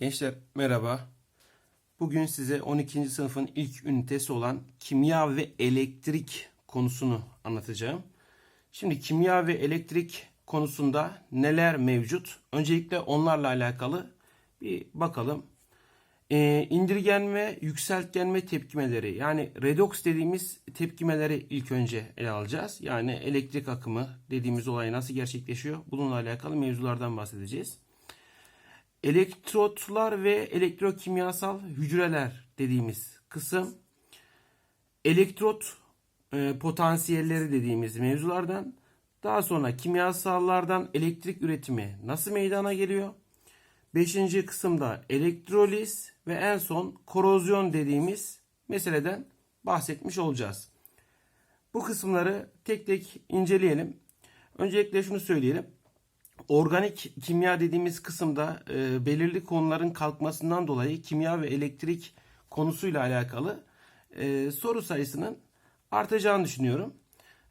Gençler merhaba. Bugün size 12. sınıfın ilk ünitesi olan kimya ve elektrik konusunu anlatacağım. Şimdi kimya ve elektrik konusunda neler mevcut? Öncelikle onlarla alakalı bir bakalım. Ee, indirgenme, yükseltgenme tepkimeleri yani redoks dediğimiz tepkimeleri ilk önce ele alacağız. Yani elektrik akımı dediğimiz olay nasıl gerçekleşiyor? Bununla alakalı mevzulardan bahsedeceğiz. Elektrotlar ve elektrokimyasal hücreler dediğimiz kısım elektrot e, potansiyelleri dediğimiz mevzulardan daha sonra kimyasallardan elektrik üretimi nasıl meydana geliyor? Beşinci kısımda elektroliz ve en son korozyon dediğimiz meseleden bahsetmiş olacağız. Bu kısımları tek tek inceleyelim. Öncelikle şunu söyleyelim. Organik kimya dediğimiz kısımda e, belirli konuların kalkmasından dolayı kimya ve elektrik konusuyla alakalı e, soru sayısının artacağını düşünüyorum.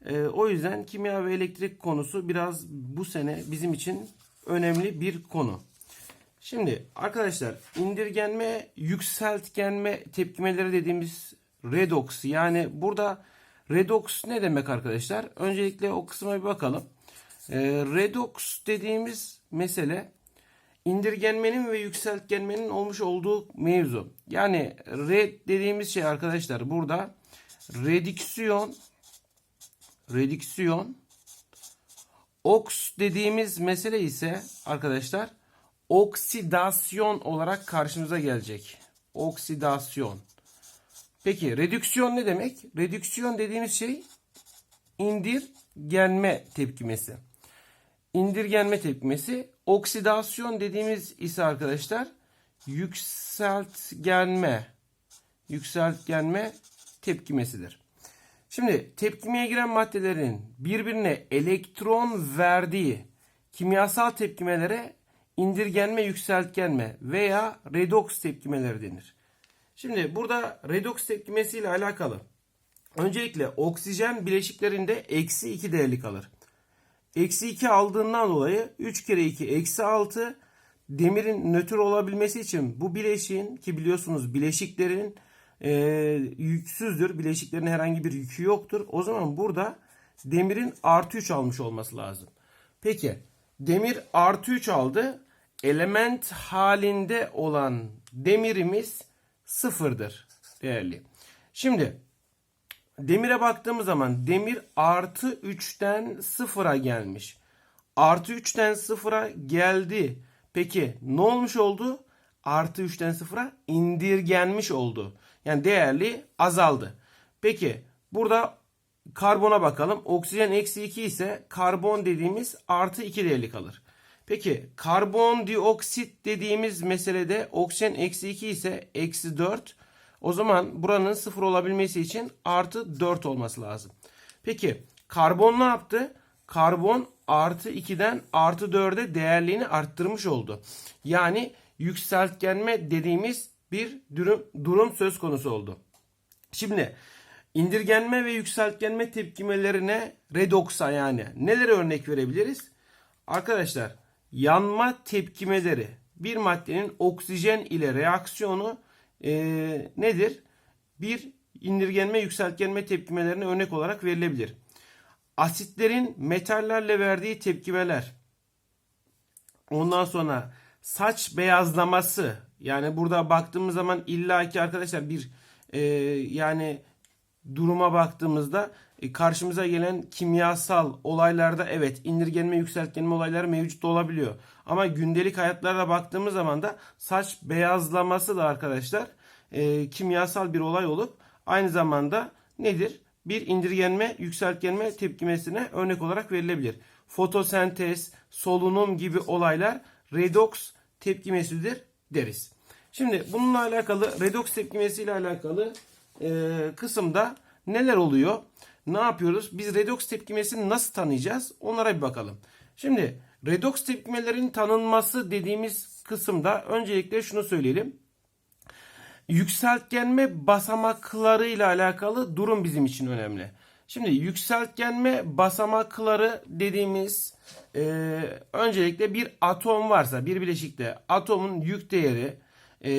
E, o yüzden kimya ve elektrik konusu biraz bu sene bizim için önemli bir konu. Şimdi arkadaşlar indirgenme, yükseltgenme tepkimeleri dediğimiz redox yani burada redox ne demek arkadaşlar? Öncelikle o kısma bir bakalım. E, redox dediğimiz mesele indirgenmenin ve yükseltgenmenin olmuş olduğu mevzu. Yani red dediğimiz şey arkadaşlar burada redüksiyon redüksiyon oks dediğimiz mesele ise arkadaşlar oksidasyon olarak karşımıza gelecek. Oksidasyon. Peki redüksiyon ne demek? Redüksiyon dediğimiz şey indirgenme tepkimesi. İndirgenme tepkimesi. Oksidasyon dediğimiz ise arkadaşlar yükseltgenme. Yükseltgenme tepkimesidir. Şimdi tepkimeye giren maddelerin birbirine elektron verdiği kimyasal tepkimelere indirgenme, yükseltgenme veya redoks tepkimeleri denir. Şimdi burada redoks tepkimesi ile alakalı öncelikle oksijen bileşiklerinde eksi 2 değerli kalır. Eksi 2 aldığından dolayı 3 kere 2 eksi 6 demirin nötr olabilmesi için bu bileşiğin ki biliyorsunuz bileşiklerin e, yüksüzdür. Bileşiklerin herhangi bir yükü yoktur. O zaman burada demirin artı 3 almış olması lazım. Peki demir artı 3 aldı. Element halinde olan demirimiz sıfırdır değerli. Şimdi demire baktığımız zaman demir artı 3'ten sıfıra gelmiş. Artı 3'ten sıfıra geldi. Peki ne olmuş oldu? Artı 3'ten sıfıra indirgenmiş oldu. Yani değerli azaldı. Peki burada karbona bakalım. Oksijen eksi 2 ise karbon dediğimiz artı 2 değerli kalır. Peki karbondioksit dediğimiz meselede oksijen eksi 2 ise eksi 4. O zaman buranın sıfır olabilmesi için artı 4 olması lazım. Peki karbon ne yaptı? Karbon artı 2'den artı 4'e değerliğini arttırmış oldu. Yani yükseltgenme dediğimiz bir durum, durum söz konusu oldu. Şimdi indirgenme ve yükseltgenme tepkimelerine redoksa yani neler örnek verebiliriz? Arkadaşlar yanma tepkimeleri bir maddenin oksijen ile reaksiyonu e, nedir? Bir indirgenme yükseltgenme tepkimelerine örnek olarak verilebilir. Asitlerin metallerle verdiği tepkimeler. Ondan sonra saç beyazlaması. Yani burada baktığımız zaman illaki arkadaşlar bir e, yani duruma baktığımızda karşımıza gelen kimyasal olaylarda evet indirgenme yükseltgenme olayları mevcut olabiliyor. Ama gündelik hayatlarda baktığımız zaman da saç beyazlaması da arkadaşlar e, kimyasal bir olay olup aynı zamanda nedir? Bir indirgenme yükseltgenme tepkimesine örnek olarak verilebilir. Fotosentez, solunum gibi olaylar redoks tepkimesidir deriz. Şimdi bununla alakalı redoks tepkimesiyle alakalı e, kısımda neler oluyor? Ne yapıyoruz? Biz redoks tepkimesini nasıl tanıyacağız? Onlara bir bakalım. Şimdi redoks tepkimelerin tanınması dediğimiz kısımda öncelikle şunu söyleyelim. Yükseltgenme basamaklarıyla alakalı durum bizim için önemli. Şimdi yükseltgenme basamakları dediğimiz e, öncelikle bir atom varsa bir bileşikte atomun yük değeri e,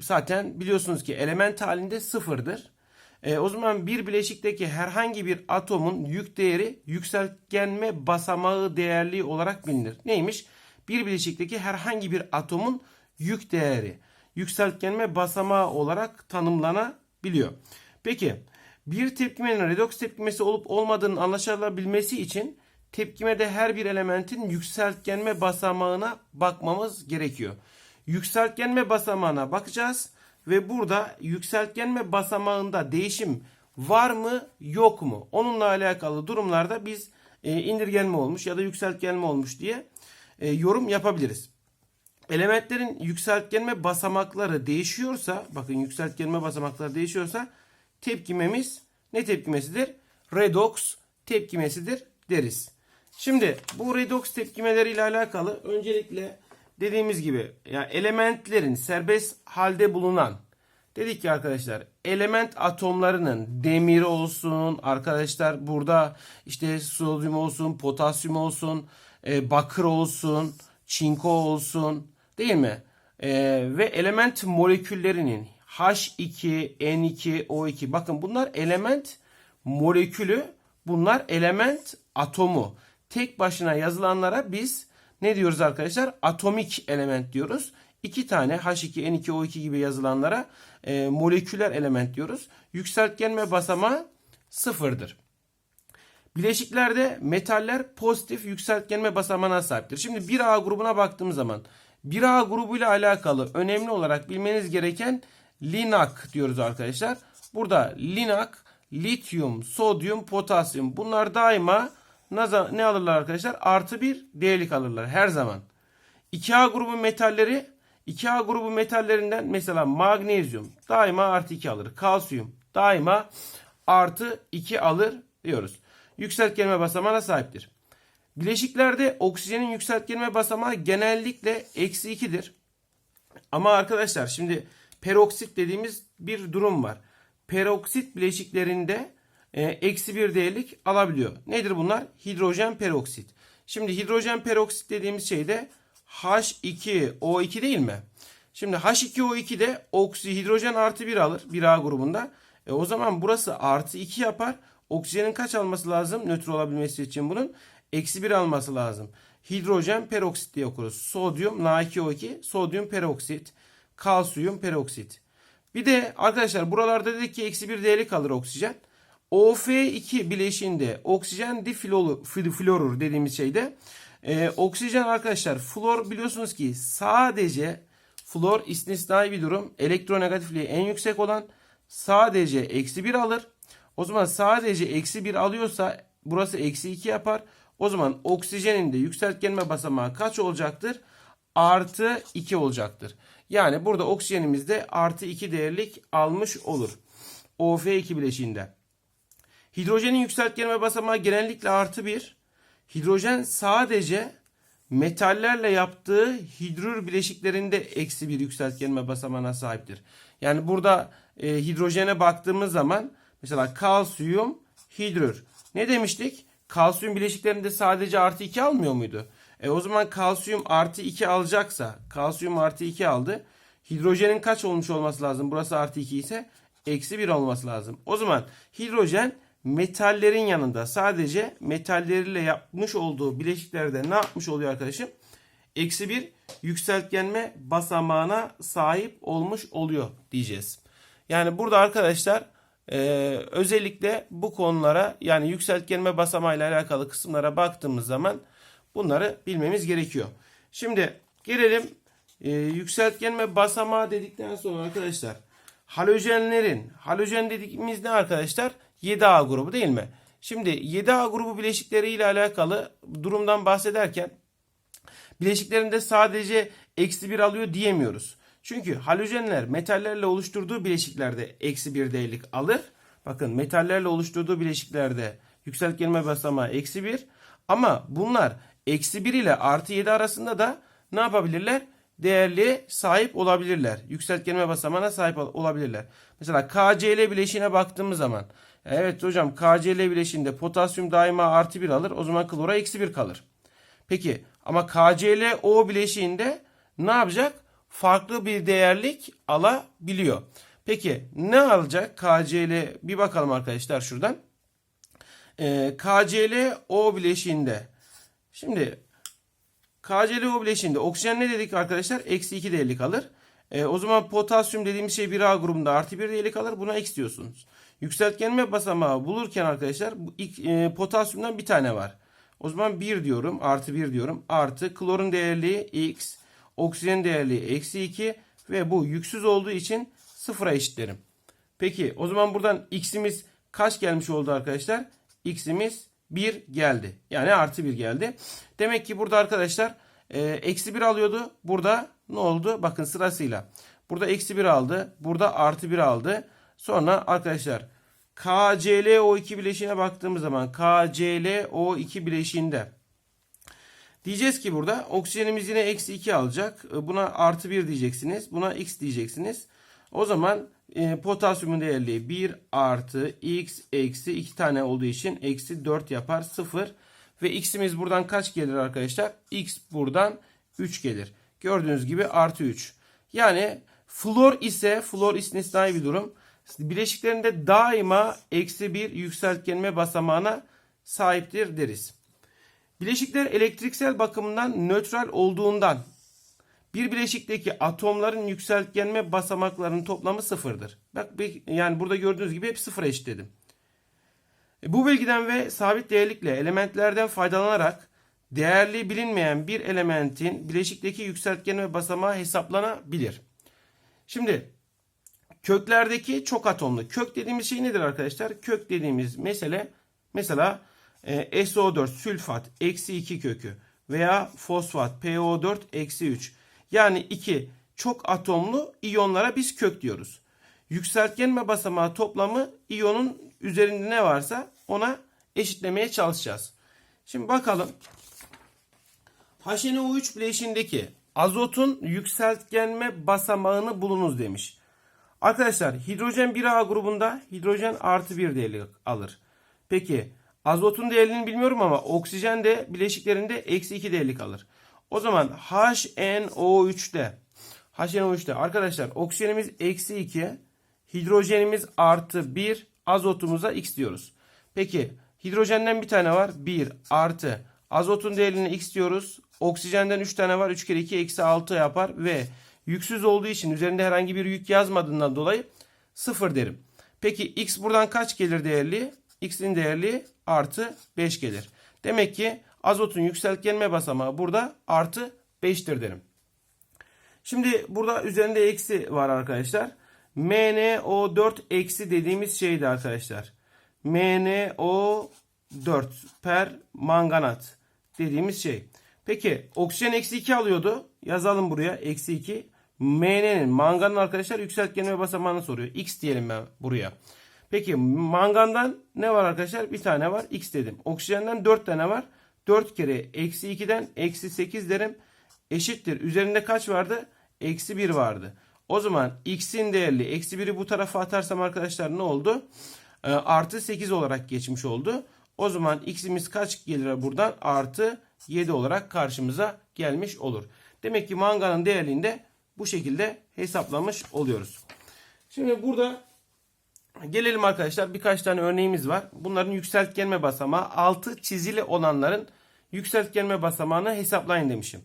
zaten biliyorsunuz ki element halinde sıfırdır. E, o zaman bir bileşikteki herhangi bir atomun yük değeri yükseltgenme basamağı değerli olarak bilinir. Neymiş? Bir bileşikteki herhangi bir atomun yük değeri yükseltgenme basamağı olarak tanımlanabiliyor. Peki bir tepkimenin redoks tepkimesi olup olmadığının anlaşılabilmesi için tepkimede her bir elementin yükseltgenme basamağına bakmamız gerekiyor. Yükseltgenme basamağına bakacağız ve burada yükseltgenme basamağında değişim var mı yok mu? Onunla alakalı durumlarda biz e, indirgenme olmuş ya da yükseltgenme olmuş diye e, yorum yapabiliriz. Elementlerin yükseltgenme basamakları değişiyorsa, bakın yükseltgenme basamakları değişiyorsa tepkimemiz ne tepkimesidir? Redoks tepkimesidir deriz. Şimdi bu redoks tepkimeleri ile alakalı öncelikle dediğimiz gibi yani elementlerin serbest halde bulunan dedik ki arkadaşlar element atomlarının demir olsun arkadaşlar burada işte sodyum olsun potasyum olsun e, bakır olsun çinko olsun değil mi? E, ve element moleküllerinin H2, N2, O2 bakın bunlar element molekülü bunlar element atomu. Tek başına yazılanlara biz ne diyoruz arkadaşlar? Atomik element diyoruz. İki tane H2, N2, O2 gibi yazılanlara e, moleküler element diyoruz. Yükseltgenme basamağı sıfırdır. Bileşiklerde metaller pozitif yükseltgenme basamağına sahiptir. Şimdi 1A grubuna baktığımız zaman 1A grubuyla alakalı önemli olarak bilmeniz gereken linak diyoruz arkadaşlar. Burada linak, lityum, sodyum, potasyum bunlar daima ne alırlar arkadaşlar? Artı bir değerlik alırlar her zaman. 2A grubu metalleri 2A grubu metallerinden mesela magnezyum daima artı 2 alır. Kalsiyum daima artı 2 alır diyoruz. Yükseltgenme basamağına sahiptir. Bileşiklerde oksijenin yükseltgenme basamağı genellikle eksi 2'dir. Ama arkadaşlar şimdi peroksit dediğimiz bir durum var. Peroksit bileşiklerinde eksi bir değerlik alabiliyor. Nedir bunlar? Hidrojen peroksit. Şimdi hidrojen peroksit dediğimiz şey de H2O2 değil mi? Şimdi H2O2 de oksi hidrojen artı 1 alır 1A grubunda. E o zaman burası artı 2 yapar. Oksijenin kaç alması lazım? Nötr olabilmesi için bunun. Eksi 1 alması lazım. Hidrojen peroksit diye okuruz. Sodyum Na2O2 sodyum peroksit. Kalsiyum peroksit. Bir de arkadaşlar buralarda dedik ki eksi 1 değerli kalır oksijen. OF2 bileşiğinde oksijen diflorur dediğimiz şeyde e, oksijen arkadaşlar flor biliyorsunuz ki sadece flor istisnai bir durum elektronegatifliği en yüksek olan sadece eksi 1 alır. O zaman sadece eksi 1 alıyorsa burası eksi 2 yapar. O zaman oksijenin de yükseltgenme basamağı kaç olacaktır? Artı 2 olacaktır. Yani burada oksijenimiz de artı 2 değerlik almış olur. OF2 bileşiğinde. Hidrojenin yükseltgenme basamağı genellikle artı 1. Hidrojen sadece metallerle yaptığı hidrür bileşiklerinde eksi bir yükseltgenme basamağına sahiptir. Yani burada e, hidrojene baktığımız zaman mesela kalsiyum hidrür. Ne demiştik? Kalsiyum bileşiklerinde sadece artı 2 almıyor muydu? E o zaman kalsiyum artı 2 alacaksa kalsiyum artı 2 aldı. Hidrojenin kaç olmuş olması lazım? Burası artı 2 ise eksi 1 olması lazım. O zaman hidrojen metallerin yanında sadece metalleriyle yapmış olduğu bileşiklerde ne yapmış oluyor arkadaşım? Eksi bir yükseltgenme basamağına sahip olmuş oluyor diyeceğiz. Yani burada arkadaşlar e, özellikle bu konulara yani yükseltgenme basamağıyla alakalı kısımlara baktığımız zaman bunları bilmemiz gerekiyor. Şimdi gelelim e, yükseltgenme basamağı dedikten sonra arkadaşlar halojenlerin halojen dediğimiz ne arkadaşlar? 7A grubu değil mi? Şimdi 7A grubu bileşikleri ile alakalı durumdan bahsederken bileşiklerinde sadece eksi 1 alıyor diyemiyoruz. Çünkü halojenler metallerle oluşturduğu bileşiklerde eksi 1 değerlik alır. Bakın metallerle oluşturduğu bileşiklerde yükseltgenme basamağı eksi 1. Ama bunlar eksi 1 ile artı 7 arasında da ne yapabilirler? Değerliğe sahip olabilirler. Yükseltgenme basamağına sahip olabilirler. Mesela KCl bileşiğine baktığımız zaman Evet hocam KCl bileşiğinde potasyum daima artı 1 alır. O zaman klora eksi 1 kalır. Peki ama KClO bileşiğinde ne yapacak? Farklı bir değerlik alabiliyor. Peki ne alacak KCl? Bir bakalım arkadaşlar şuradan. Ee, KClO bileşiğinde. Şimdi KClO bileşiğinde oksijen ne dedik arkadaşlar? Eksi 2 değerlik alır. E, o zaman potasyum dediğimiz şey 1A grubunda artı 1 değerlik alır. Buna X diyorsunuz. Yükseltgenme basamağı bulurken arkadaşlar bu ilk, e, potasyumdan bir tane var. O zaman 1 diyorum. Artı 1 diyorum. Artı klorun değerliği X. Oksijen değerliği eksi 2. Ve bu yüksüz olduğu için sıfıra eşitlerim. Peki o zaman buradan X'imiz kaç gelmiş oldu arkadaşlar? X'imiz 1 geldi. Yani artı 1 geldi. Demek ki burada arkadaşlar e, eksi 1 alıyordu. Burada ne oldu? Bakın sırasıyla. Burada eksi 1 aldı. Burada artı 1 aldı. Sonra arkadaşlar KClO2 bileşiğine baktığımız zaman KClO2 bileşiğinde diyeceğiz ki burada oksijenimiz yine eksi 2 alacak. E, Buna artı 1 diyeceksiniz. Buna x diyeceksiniz. O zaman e, potasyumun değerliği 1 artı x eksi 2 tane olduğu için eksi 4 yapar 0. Ve x'imiz buradan kaç gelir arkadaşlar? x buradan 3 gelir. Gördüğünüz gibi artı 3. Yani flor ise flor istisnai bir durum. Bileşiklerinde daima eksi bir yükseltgenme basamağına sahiptir deriz. Bileşikler elektriksel bakımından nötral olduğundan bir bileşikteki atomların yükseltgenme basamaklarının toplamı sıfırdır. Bak yani burada gördüğünüz gibi hep sıfıra eşitledim. E, Bu bilgiden ve sabit değerlikle elementlerden faydalanarak değerli bilinmeyen bir elementin bileşikteki yükseltgenme basamağı hesaplanabilir. Şimdi köklerdeki çok atomlu. Kök dediğimiz şey nedir arkadaşlar? Kök dediğimiz mesele mesela e, SO4 sülfat eksi 2 kökü veya fosfat PO4 eksi 3. Yani iki çok atomlu iyonlara biz kök diyoruz. Yükseltgenme basamağı toplamı iyonun üzerinde ne varsa ona eşitlemeye çalışacağız. Şimdi bakalım. HNO3 bileşiğindeki azotun yükseltgenme basamağını bulunuz demiş. Arkadaşlar hidrojen 1A grubunda hidrojen artı 1 değerli alır. Peki azotun değerini bilmiyorum ama oksijen de bileşiklerinde eksi 2 değerlik alır. O zaman HNO3'te HNO3'te arkadaşlar oksijenimiz eksi 2 hidrojenimiz artı 1 azotumuza x diyoruz. Peki hidrojenden bir tane var 1 artı azotun değerini x diyoruz. Oksijenden 3 tane var 3 kere 2 eksi 6 yapar ve yüksüz olduğu için üzerinde herhangi bir yük yazmadığından dolayı 0 derim. Peki x buradan kaç gelir değerli? x'in değerli artı 5 gelir. Demek ki azotun yükseltgenme basamağı burada artı 5'tir derim. Şimdi burada üzerinde eksi var arkadaşlar. MnO4 eksi dediğimiz şeydi arkadaşlar. MnO4 per manganat dediğimiz şey. Peki oksijen eksi 2 alıyordu. Yazalım buraya eksi 2. Mn'nin manganın arkadaşlar yükseltgenme basamağını soruyor. X diyelim ben buraya. Peki mangandan ne var arkadaşlar? Bir tane var. X dedim. Oksijenden 4 tane var. 4 kere eksi 2'den eksi 8 derim. Eşittir. Üzerinde kaç vardı? Eksi 1 vardı. O zaman x'in değerli eksi 1'i bu tarafa atarsam arkadaşlar ne oldu? Ee, artı 8 olarak geçmiş oldu. O zaman x'imiz kaç gelir buradan? Artı 7 olarak karşımıza gelmiş olur. Demek ki manganın değerliğini de bu şekilde hesaplamış oluyoruz. Şimdi burada gelelim arkadaşlar birkaç tane örneğimiz var. Bunların yükseltgenme basamağı altı çizili olanların yükseltgenme basamağını hesaplayın demişim.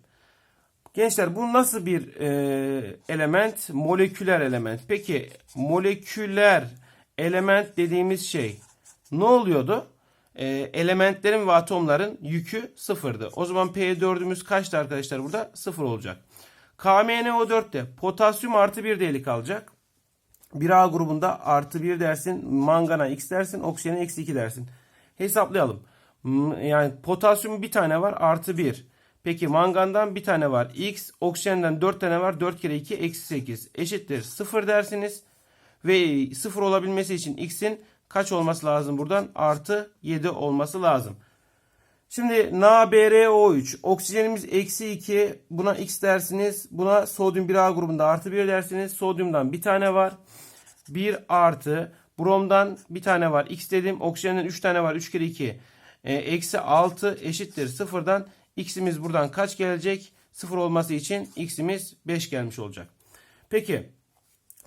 Gençler bu nasıl bir e, element? Moleküler element. Peki moleküler element dediğimiz şey ne oluyordu? E, elementlerin ve atomların yükü sıfırdı. O zaman P4'ümüz kaçtı arkadaşlar burada? Sıfır olacak. KMnO4'te potasyum artı bir değerlik alacak. 1A grubunda artı 1 dersin, mangana x dersin, oksijene eksi 2 dersin. Hesaplayalım. Yani potasyum bir tane var artı 1. Peki mangandan bir tane var x, oksijenden 4 tane var 4 kere 2 eksi 8 eşittir 0 dersiniz. Ve 0 olabilmesi için x'in kaç olması lazım buradan? Artı 7 olması lazım. Şimdi NaBrO3 oksijenimiz eksi 2 buna x dersiniz. Buna sodyum 1A grubunda artı 1 dersiniz. Sodyumdan bir tane var. 1 artı Bromdan bir tane var. X dedim. Oksijenden 3 tane var. 3 kere 2. E, eksi 6 eşittir sıfırdan. X'imiz buradan kaç gelecek? Sıfır olması için X'imiz 5 gelmiş olacak. Peki.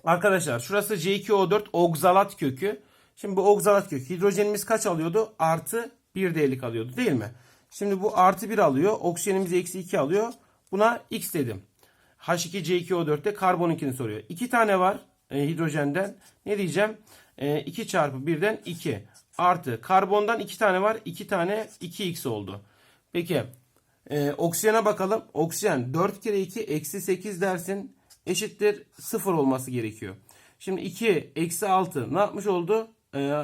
Arkadaşlar şurası C2O4 oksalat kökü. Şimdi bu oksalat kökü hidrojenimiz kaç alıyordu? Artı 1 değerlik alıyordu değil mi? Şimdi bu artı 1 alıyor. Oksijenimiz eksi 2 alıyor. Buna X dedim. H2C2O4'te karbonunkini soruyor. 2 tane var e, hidrojenden. Ne diyeceğim? E, 2 çarpı 1'den 2. Artı karbondan 2 tane var. 2 tane 2X oldu. Peki e, oksijene bakalım. Oksijen 4 kere 2 eksi 8 dersin. Eşittir 0 olması gerekiyor. Şimdi 2 eksi 6 ne yapmış oldu? E,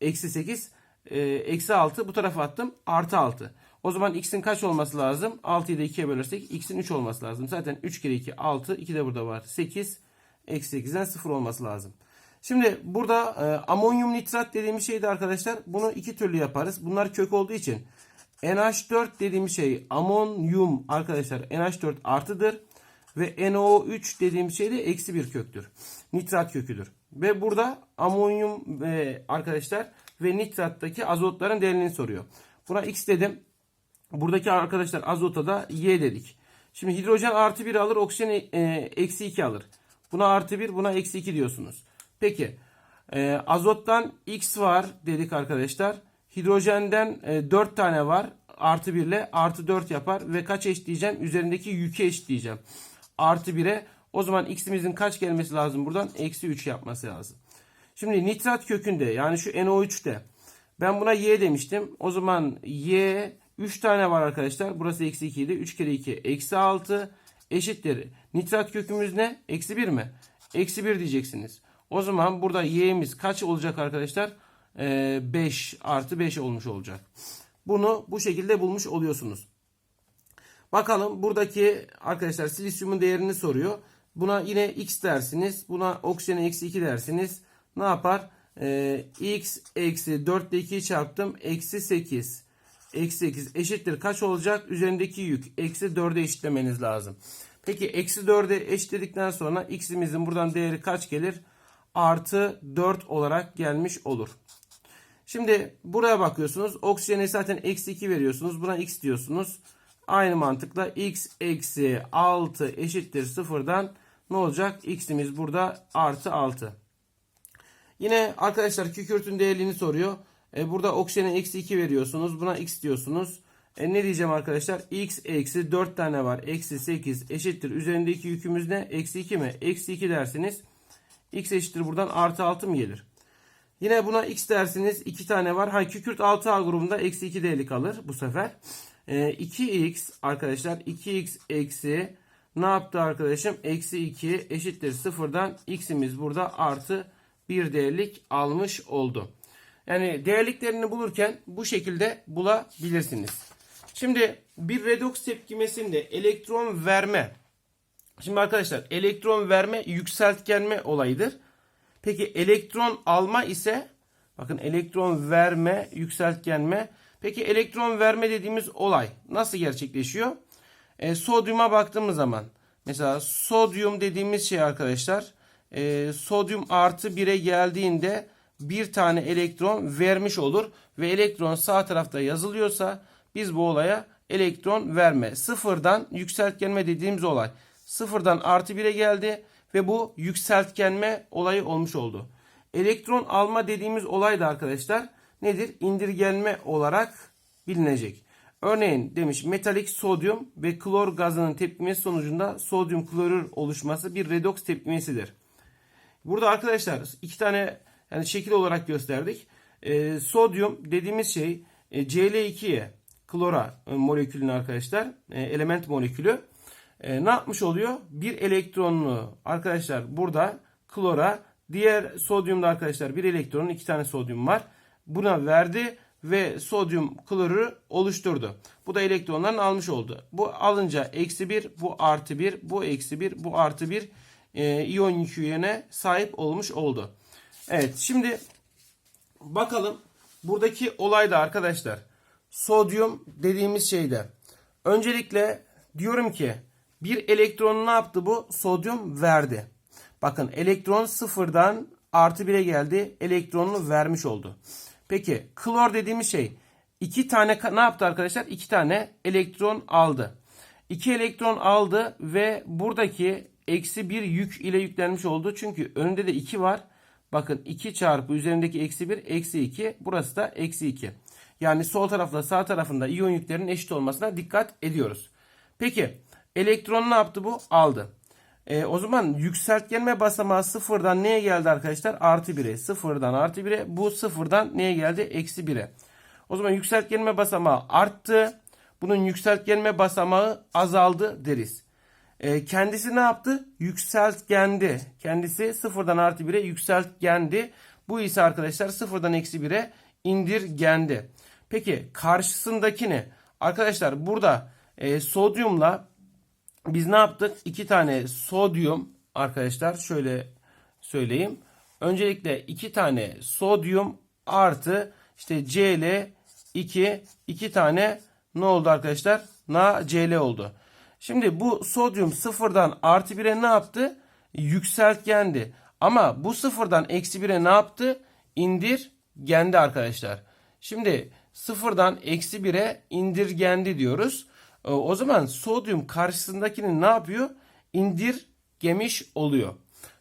eksi 8 e, eksi 6 bu tarafa attım. Artı 6. O zaman x'in kaç olması lazım? 6'yı da 2'ye bölersek x'in 3 olması lazım. Zaten 3 kere 2 6. 2 de burada var. 8. Eksi 8'den 0 olması lazım. Şimdi burada e, amonyum nitrat dediğimiz şeydi arkadaşlar. Bunu iki türlü yaparız. Bunlar kök olduğu için NH4 dediğimiz şey amonyum arkadaşlar NH4 artıdır. Ve NO3 dediğimiz şey de eksi bir köktür. Nitrat köküdür. Ve burada amonyum e, arkadaşlar ve nitrattaki azotların değerini soruyor. Buna X dedim. Buradaki arkadaşlar azota da Y dedik. Şimdi hidrojen artı 1 alır, oksijen e, eksi 2 alır. Buna artı 1, buna eksi 2 diyorsunuz. Peki e, azottan X var dedik arkadaşlar. Hidrojenden e, 4 tane var. Artı 1 ile artı 4 yapar. Ve kaç eşitleyeceğim? Üzerindeki yükü eşitleyeceğim. Artı 1'e o zaman X'imizin kaç gelmesi lazım buradan? Eksi 3 yapması lazım. Şimdi nitrat kökünde yani şu NO3'te ben buna Y demiştim. O zaman Y 3 tane var arkadaşlar. Burası eksi 2 idi. 3 kere 2 eksi 6 eşittir. Nitrat kökümüz ne? Eksi 1 mi? Eksi 1 diyeceksiniz. O zaman burada y'miz kaç olacak arkadaşlar? Ee, 5 artı 5 olmuş olacak. Bunu bu şekilde bulmuş oluyorsunuz. Bakalım buradaki arkadaşlar silisyumun değerini soruyor. Buna yine x dersiniz. Buna oksijene eksi 2 dersiniz. Ne yapar? Ee, x eksi 4 ile 2'yi çarptım. Eksi 8. Eksi 8 eşittir. Kaç olacak? Üzerindeki yük. Eksi 4'e eşitlemeniz lazım. Peki eksi 4'e eşitledikten sonra x'imizin buradan değeri kaç gelir? Artı 4 olarak gelmiş olur. Şimdi buraya bakıyorsunuz. Oksijene zaten eksi 2 veriyorsunuz. Buna x diyorsunuz. Aynı mantıkla x eksi 6 eşittir sıfırdan ne olacak? x'imiz burada artı 6. Yine arkadaşlar kükürtün değerini soruyor. E, burada oksijene eksi 2 veriyorsunuz. Buna x diyorsunuz. E, ne diyeceğim arkadaşlar? x eksi 4 tane var. Eksi 8 eşittir. Üzerindeki yükümüz ne? Eksi 2 mi? Eksi 2 dersiniz. x eşittir buradan artı 6 mı gelir? Yine buna x dersiniz. 2 tane var. Ha kükürt 6A grubunda eksi 2 değerlik alır bu sefer. E, 2x arkadaşlar 2x eksi ne yaptı arkadaşım? Eksi 2 eşittir sıfırdan x'imiz burada artı 1 değerlik almış oldu. Yani değerliklerini bulurken bu şekilde bulabilirsiniz. Şimdi bir redoks tepkimesinde elektron verme. Şimdi arkadaşlar elektron verme yükseltgenme olayıdır. Peki elektron alma ise bakın elektron verme yükseltgenme. Peki elektron verme dediğimiz olay nasıl gerçekleşiyor? E, sodyuma baktığımız zaman mesela sodyum dediğimiz şey arkadaşlar e, sodyum artı 1'e geldiğinde bir tane elektron vermiş olur ve elektron sağ tarafta yazılıyorsa biz bu olaya elektron verme sıfırdan yükseltgenme dediğimiz olay sıfırdan artı 1'e geldi ve bu yükseltgenme olayı olmuş oldu. Elektron alma dediğimiz olay da arkadaşlar nedir? İndirgenme olarak bilinecek. Örneğin demiş metalik sodyum ve klor gazının tepkimesi sonucunda sodyum klorür oluşması bir redoks tepkimesidir. Burada arkadaşlar iki tane yani şekil olarak gösterdik. E, sodyum dediğimiz şey e, Cl2'ye klora e, molekülünü arkadaşlar e, element molekülü e, ne yapmış oluyor? Bir elektronunu arkadaşlar burada klora diğer sodyumda arkadaşlar bir elektronun iki tane sodyum var. Buna verdi ve sodyum klorürü oluşturdu. Bu da elektronların almış oldu. Bu alınca eksi 1, bu artı 1, bu eksi 1, bu artı 1 e, iyon yüküne sahip olmuş oldu. Evet şimdi bakalım buradaki olay da arkadaşlar sodyum dediğimiz şeyde öncelikle diyorum ki bir elektron ne yaptı bu? Sodyum verdi. Bakın elektron sıfırdan artı 1'e geldi. Elektronunu vermiş oldu. Peki klor dediğimiz şey iki tane ne yaptı arkadaşlar? İki tane elektron aldı. İki elektron aldı ve buradaki eksi bir yük ile yüklenmiş oldu. Çünkü önünde de 2 var. Bakın 2 çarpı üzerindeki eksi 1 eksi 2. Burası da eksi 2. Yani sol tarafla sağ tarafında iyon yüklerinin eşit olmasına dikkat ediyoruz. Peki elektron ne yaptı bu? Aldı. E, o zaman yükseltgenme basamağı sıfırdan neye geldi arkadaşlar? Artı 1'e. Sıfırdan artı 1'e. Bu sıfırdan neye geldi? Eksi 1'e. O zaman yükseltgenme basamağı arttı. Bunun yükseltgenme basamağı azaldı deriz. E, kendisi ne yaptı? Yükseltgendi. Kendisi sıfırdan artı 1'e yükseltgendi. Bu ise arkadaşlar sıfırdan eksi 1'e indirgendi. Peki karşısındaki ne? Arkadaşlar burada e, sodyumla biz ne yaptık? İki tane sodyum arkadaşlar şöyle söyleyeyim. Öncelikle iki tane sodyum artı işte Cl 2 iki tane ne oldu arkadaşlar? NaCl oldu. Şimdi bu sodyum sıfırdan artı 1'e ne yaptı? Yükseltgendi. Ama bu sıfırdan eksi 1'e ne yaptı? İndirgendi arkadaşlar. Şimdi sıfırdan eksi 1'e indirgendi diyoruz. E, O zaman sodyum karşısındakini ne yapıyor? İndirgemiş oluyor.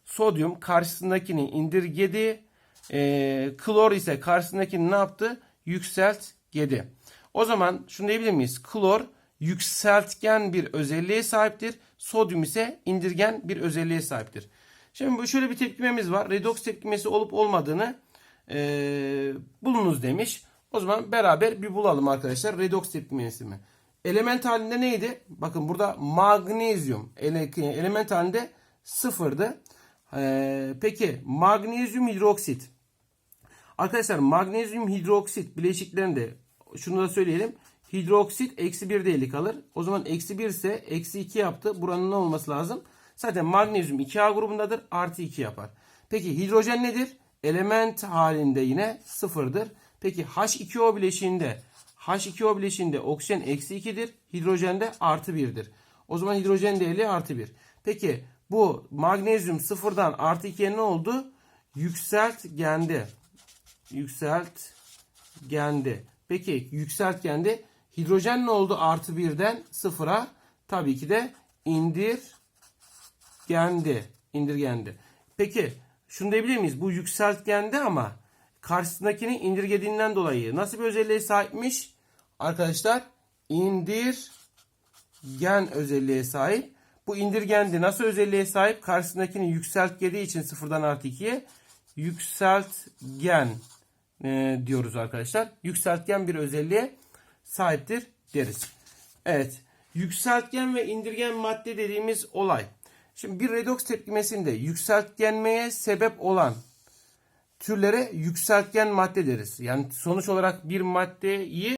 Sodyum karşısındakini indirgedi. E, klor ise karşısındakini ne yaptı? Yükseltgedi. O zaman şunu diyebilir miyiz? Klor yükseltgen bir özelliğe sahiptir. Sodyum ise indirgen bir özelliğe sahiptir. Şimdi bu şöyle bir tepkimemiz var. Redoks tepkimesi olup olmadığını e, bulunuz demiş. O zaman beraber bir bulalım arkadaşlar. Redoks tepkimesi mi? Element halinde neydi? Bakın burada magnezyum ele- element halinde sıfırdı. E, peki magnezyum hidroksit. Arkadaşlar magnezyum hidroksit bileşiklerinde şunu da söyleyelim. Hidroksit eksi 1 değerli kalır. O zaman eksi 1 ise eksi 2 yaptı. Buranın ne olması lazım? Zaten magnezyum 2A grubundadır. Artı 2 yapar. Peki hidrojen nedir? Element halinde yine sıfırdır. Peki H2O bileşiğinde H2O bileşiğinde oksijen eksi 2'dir. Hidrojende artı 1'dir. O zaman hidrojen değeri artı 1. Peki bu magnezyum sıfırdan artı 2'ye ne oldu? Yükseltgendi. Yükseltgendi. Peki yükseltgendi. Hidrojen ne oldu artı 1'den sıfıra? Tabii ki de indirgendi. İndirgendi. Peki şunu diyebilir miyiz? Bu yükseltgendi ama karşısındakini indirgediğinden dolayı nasıl bir özelliğe sahipmiş? Arkadaşlar indirgen özelliğe sahip. Bu indirgendi nasıl özelliğe sahip? Karşısındakini yükseltgediği için sıfırdan artı 2'ye yükseltgen e, diyoruz arkadaşlar. Yükseltgen bir özelliğe sahiptir deriz. Evet. Yükseltgen ve indirgen madde dediğimiz olay. Şimdi bir redoks tepkimesinde yükseltgenmeye sebep olan türlere yükseltgen madde deriz. Yani sonuç olarak bir maddeyi